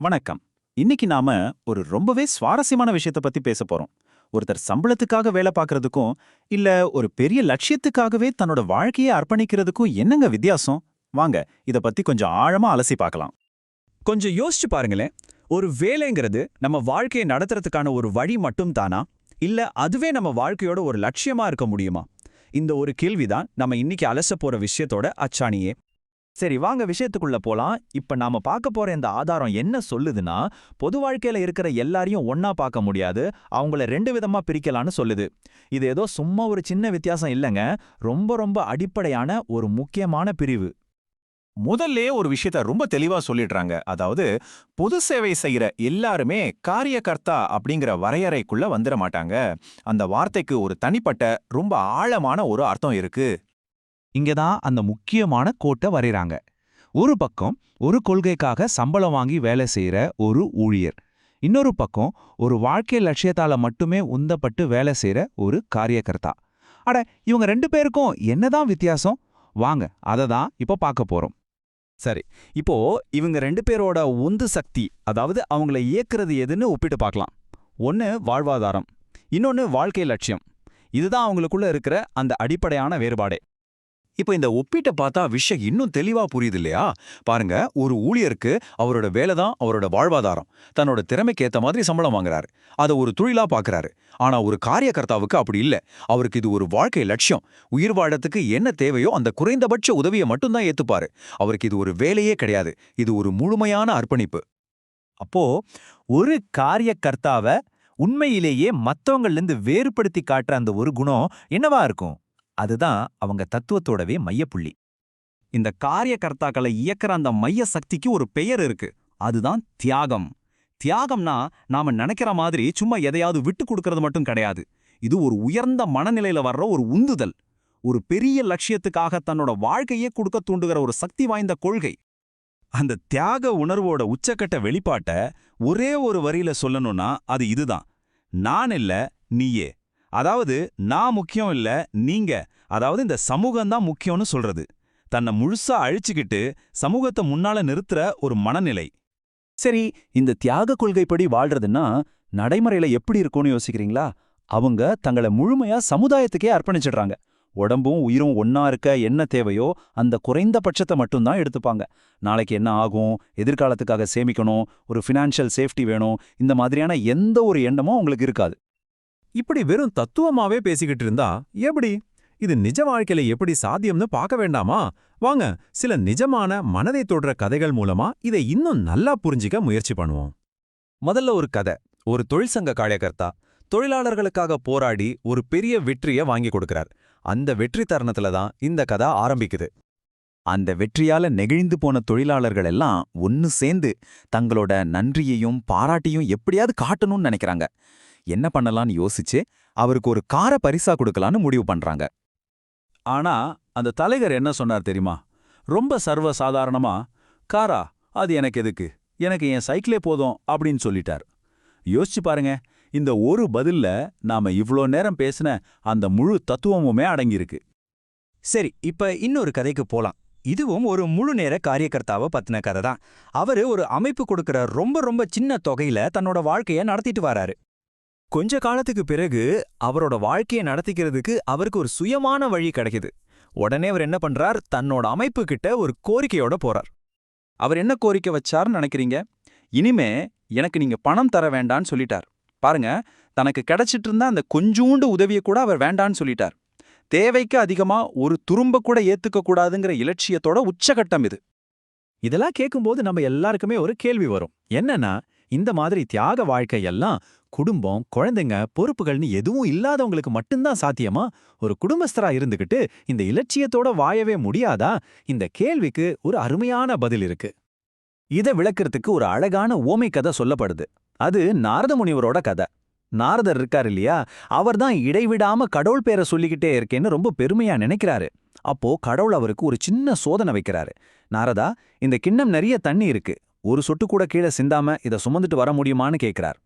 வணக்கம். இன்னைக்கு நாம ஒரு ரொம்பவே சுவாரஸ்யமான விஷயத்தை பத்தி பேச போறோம். ஒருத்தர் சம்பளத்துக்காக வேலை பார்க்கறதுக்கும் இல்ல ஒரு பெரிய லட்சியத்துக்காகவே தன்னோட வாழ்க்கையை அர்ப்பணிக்கிறதுக்கும் என்னங்க வித்தியாசம்? வாங்க இத பத்தி கொஞ்சம் ஆழமா அலசி பார்க்கலாம். கொஞ்சம் யோசிச்சு பாருங்களேன். ஒரு வேலைங்கிறது நம்ம வாழ்க்கையை நடத்துறதுக்கான ஒரு வழி மட்டும் தானா இல்ல அதுவே நம்ம வாழ்க்கையோட ஒரு லட்சியமா இருக்க முடியுமா? இந்த ஒரு கேள்விதான் நம்ம இன்னைக்கு அலச போற விஷயத்தோட அச்சாணியே. சரி வாங்க விஷயத்துக்குள்ள போலாம். இப்ப நாம பார்க்க போற இந்த ஆதாரம் என்ன சொல்லுதுன்னா பொது வாழ்க்கையில இருக்கிற எல்லாரையும் ஒன்னா பார்க்க முடியாது. அவங்கள ரெண்டு விதமா பிரிக்கலாம்னு சொல்லுது. இது ஏதோ சும்மா ஒரு சின்ன வித்தியாசம் இல்லைங்க. ரொம்ப ரொம்ப அடிப்படையான ஒரு முக்கியமான பிரிவு. முதல்ல ஒரு விஷயத்த ரொம்ப தெளிவா சொல்லிடுறாங்க. அதாவது பொது சேவை செய்யற எல்லாருமே காரியகர்த்தா அப்படிங்கிற வரையறைக்குள்ள வந்துட மாட்டாங்க. அந்த வார்த்தைக்கு ஒரு தனிப்பட்ட ரொம்ப ஆழமான ஒரு அர்த்தம் இருக்கு. இங்க தான் அந்த முக்கியமான கோட்டை வரைறாங்க. ஒரு பக்கம் ஒரு கொள்கைக்காக சம்பளம் வாங்கி வேலை செய்யற ஒரு ஊழியர். இன்னொரு பக்கம் ஒரு வாழ்க்கை லட்சியத்தால மட்டுமே உந்தப்பட்டு வேலை செய்யற ஒரு காரியகர்த்தா. அட இவங்க ரெண்டு பேருக்கும் என்னதான் வித்தியாசம்? வாங்க அதை தான் இப்போ பார்க்க போறோம். சரி இப்போ இவங்க ரெண்டு பேரோட உந்து சக்தி அதாவது அவங்கள இயக்குறது எதுன்னு ஒப்பிட்டு பார்க்கலாம். ஒன்னு வாழ்வாதாரம் இன்னொன்னு வாழ்க்கை லட்சியம். இதுதான் அவங்களுக்குள்ள இருக்கிற அந்த அடிப்படையான வேறுபாடே. இப்போ இந்த ஒப்பீட்டை பார்த்தா விஷயம் இன்னும் தெளிவா புரியுது இல்லையா பாருங்க ஒரு ஊழியருக்கு அவரோட வேலை தான் அவரோட வாழ்வாதாரம். தன்னோட திறமைக்கு ஏத்த மாதிரி சம்பளம் வாங்குறாரு. அதை ஒரு தொழிலா பாக்குறாரு. ஆனா ஒரு காரியகர்த்தாவுக்கு அப்படி இல்ல. அவருக்கு இது ஒரு வாழ்க்கை லட்சியம். உயிர் வாழத்துக்கு என்ன தேவையோ அந்த குறைந்தபட்ச உதவியை மட்டும்தான் ஏத்துப்பாரு. அவருக்கு இது ஒரு வேலையே கிடையாது. இது ஒரு முழுமையான அர்ப்பணிப்பு. அப்போ ஒரு காரியகர்த்தாவை உண்மையிலேயே மற்றவங்கள்லேருந்து வேறுபடுத்தி காட்டுற அந்த ஒரு குணம் என்னவா இருக்கும்? அதுதான் அவங்க தத்துவத்தோடவே மையப்புள்ளி. இந்த காரியகர்த்தாக்களை இயக்குற அந்த மைய சக்திக்கு ஒரு பெயர் இருக்கு. அதுதான் தியாகம். தியாகம்னா நாம நினைக்கிற மாதிரி சும்மா எதையாவது விட்டு கொடுக்கறது மட்டும் கிடையாது. இது ஒரு உயர்ந்த மனநிலையில வர்ற ஒரு உந்துதல். ஒரு பெரிய லட்சியத்துக்காக தன்னோட வாழ்க்கையே கொடுக்க தூண்டுகிற ஒரு சக்தி வாய்ந்த கொள்கை. அந்த தியாக உணர்வோட உச்சக்கட்ட வெளிப்பாட்ட ஒரே ஒரு வரியில சொல்லணும்னா அது இதுதான். நான் இல்ல நீயே. அதாவது நான் முக்கியம் இல்ல நீங்க. அதாவது இந்த சமூகம் தான் முக்கியம்னு சொல்றது. தன்னை முழுசா அழிச்சுக்கிட்டு சமூகத்தை முன்னால நிறுத்துற ஒரு மனநிலை. சரி இந்த தியாக கொள்கைப்படி வாழ்றதுன்னா நடைமுறையில எப்படி இருக்கும்னு யோசிக்கிறீங்களா? அவங்க தங்களை முழுமையா சமுதாயத்துக்கே அர்ப்பணிச்சிடுறாங்க. உடம்பும் உயிரும் ஒன்னா இருக்க என்ன தேவையோ அந்த குறைந்த பட்சத்தை மட்டும்தான் எடுத்துப்பாங்க. நாளைக்கு என்ன ஆகும் எதிர்காலத்துக்காக சேமிக்கணும் ஒரு ஃபினான்ஷியல் சேஃப்டி வேணும் இந்த மாதிரியான எந்த ஒரு எண்ணமும் அவங்களுக்கு இருக்காது. இப்படி வெறும் தத்துவமாவே பேசிக்கிட்டு இருந்தா எப்படி? இது நிஜ வாழ்க்கையில எப்படி சாத்தியம்னு பார்க்க வேண்டாமா? வாங்க சில நிஜமான மனதை தொடுற கதைகள் மூலமா இதை இன்னும் நல்லா புரிஞ்சிக்க முயற்சி பண்ணுவோம். முதல்ல ஒரு கதை. ஒரு தொழிற்சங்க காரியகர்த்தா தொழிலாளர்களுக்காக போராடி ஒரு பெரிய வெற்றியை வாங்கி கொடுக்கிறார். அந்த வெற்றி தருணத்துல தான் இந்த கதை ஆரம்பிக்குது. அந்த வெற்றியால நெகிழ்ந்து போன தொழிலாளர்கள் எல்லாம் ஒன்னு சேர்ந்து தங்களோட நன்றியையும் பாராட்டியும் எப்படியாவது காட்டணும்னு நினைக்கிறாங்க. என்ன பண்ணலாம்னு யோசிச்சு அவருக்கு ஒரு கார பரிசா கொடுக்கலான்னு முடிவு பண்றாங்க. ஆனா அந்த தலைவர் என்ன சொன்னார் தெரியுமா? ரொம்ப சர்வ சாதாரணமா காரா அது எனக்கு எதுக்கு? எனக்கு என் சைக்கிளே போதும் அப்படின்னு சொல்லிட்டார். யோசிச்சு பாருங்க இந்த ஒரு பதில்ல நாம இவ்ளோ நேரம் பேசின அந்த முழு தத்துவமுமே அடங்கியிருக்கு. சரி இப்ப இன்னொரு கதைக்கு போலாம். இதுவும் ஒரு முழு நேர காரியகர்த்தாவை பத்தின கதை தான். அவரு ஒரு அமைப்பு கொடுக்கிற ரொம்ப ரொம்ப சின்ன தொகையில தன்னோட வாழ்க்கைய நடத்திட்டு வராரு. கொஞ்ச காலத்துக்கு பிறகு அவரோட வாழ்க்கையை நடத்திக்கிறதுக்கு அவருக்கு ஒரு சுயமான வழி கிடைக்குது. உடனே அவர் என்ன பண்றார்? தன்னோட அமைப்பு கிட்ட ஒரு கோரிக்கையோட போறார். அவர் என்ன கோரிக்கை வச்சாருன்னு நினைக்கிறீங்க? இனிமே எனக்கு நீங்க பணம் தர வேண்டான்னு சொல்லிட்டார். பாருங்க தனக்கு கிடைச்சிட்டு இருந்த அந்த கொஞ்சூண்டு உதவியை கூட அவர் வேண்டான்னு சொல்லிட்டார். தேவைக்கு அதிகமா ஒரு துரும்ப கூட ஏத்துக்க கூடாதுங்கிற இலட்சியத்தோட உச்சகட்டம் இது. இதெல்லாம் கேட்கும்போது நம்ம எல்லாருக்குமே ஒரு கேள்வி வரும். என்னன்னா இந்த மாதிரி தியாக வாழ்க்கையெல்லாம் குடும்பம் குழந்தைங்க பொறுப்புகள்னு எதுவும் இல்லாதவங்களுக்கு மட்டும்தான் சாத்தியமா? ஒரு குடும்பஸ்தரா இருந்துகிட்டு இந்த இலட்சியத்தோட வாயவே முடியாதா? இந்த கேள்விக்கு ஒரு அருமையான பதில் இருக்கு. இதை விளக்கிறதுக்கு ஒரு அழகான ஓமை கதை சொல்லப்படுது. அது நாரத முனிவரோட கதை. நாரதர் இருக்கார் இல்லையா? அவர்தான் இடைவிடாம கடவுள் பேரை சொல்லிக்கிட்டே இருக்கேன்னு ரொம்ப பெருமையா நினைக்கிறாரு. அப்போ கடவுள் அவருக்கு ஒரு சின்ன சோதனை வைக்கிறாரு. நாரதா இந்த கிண்ணம் நிறைய தண்ணி இருக்கு. ஒரு சொட்டு கூட கீழே சிந்தாம இதை சுமந்துட்டு வர முடியுமான்னு கேட்கிறார்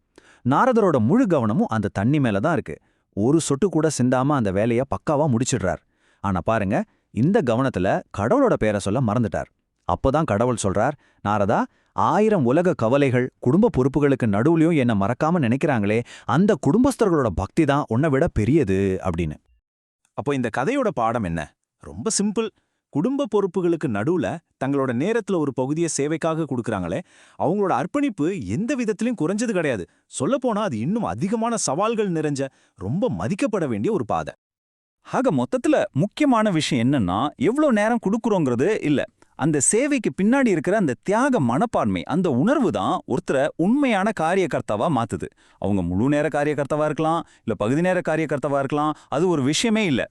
நாரதரோட முழு கவனமும் அந்த தண்ணி மேல தான் இருக்கு. ஒரு சொட்டு கூட சிந்தாம அந்த வேலைய பக்காவா முடிச்சிடுறார். ஆனா பாருங்க இந்த கவனத்துல கடவுளோட பேரை சொல்ல மறந்துட்டார். அப்போதான் கடவுள் சொல்றார் நாரதா ஆயிரம் உலக கவலைகள் குடும்ப பொறுப்புகளுக்கு நடுவுலயும் என்ன மறக்காம நினைக்கிறாங்களே அந்த குடும்பஸ்தர்களோட பக்தி தான் உன்னை விட பெரியது அப்படின்னு. அப்போ இந்த கதையோட பாடம் என்ன? ரொம்ப சிம்பிள் குடும்ப பொறுப்புகளுக்கு நடுவுல தங்களோட நேரத்துல ஒரு பகுதியை சேவைக்காக கொடுக்கறாங்களே அவங்களோட அர்ப்பணிப்பு எந்த விதத்திலையும் குறைஞ்சது கிடையாது. சொல்லப்போனா அது இன்னும் அதிகமான சவால்கள் நிறைஞ்ச ரொம்ப மதிக்கப்பட வேண்டிய ஒரு பாதை. ஆக மொத்தத்துல முக்கியமான விஷயம் என்னன்னா எவ்வளோ நேரம் கொடுக்குறோங்கிறது இல்ல. அந்த சேவைக்கு பின்னாடி இருக்கிற அந்த தியாக மனப்பான்மை அந்த உணர்வு தான் ஒருத்தரை உண்மையான காரியகர்த்தாவா மாத்துது. அவங்க முழு நேர காரியகர்த்தாவா இருக்கலாம் இல்ல பகுதி நேர காரியகர்த்தாவா இருக்கலாம் அது ஒரு விஷயமே இல்ல.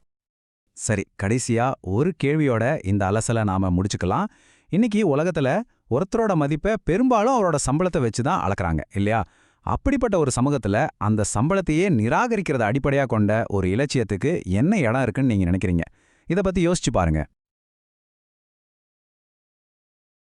சரி கடைசியா ஒரு கேள்வியோட இந்த அலசலை நாம முடிச்சுக்கலாம். இன்னைக்கு உலகத்துல ஒருத்தரோட மதிப்பை பெரும்பாலும் அவரோட சம்பளத்தை வச்சு தான் அளக்குறாங்க இல்லையா? அப்படிப்பட்ட ஒரு சமூகத்துல அந்த சம்பளத்தையே நிராகரிக்கிறத அடிப்படையா கொண்ட ஒரு இலட்சியத்துக்கு என்ன இடம் இருக்குன்னு நீங்க நினைக்கிறீங்க? இதை பத்தி யோசிச்சு பாருங்க.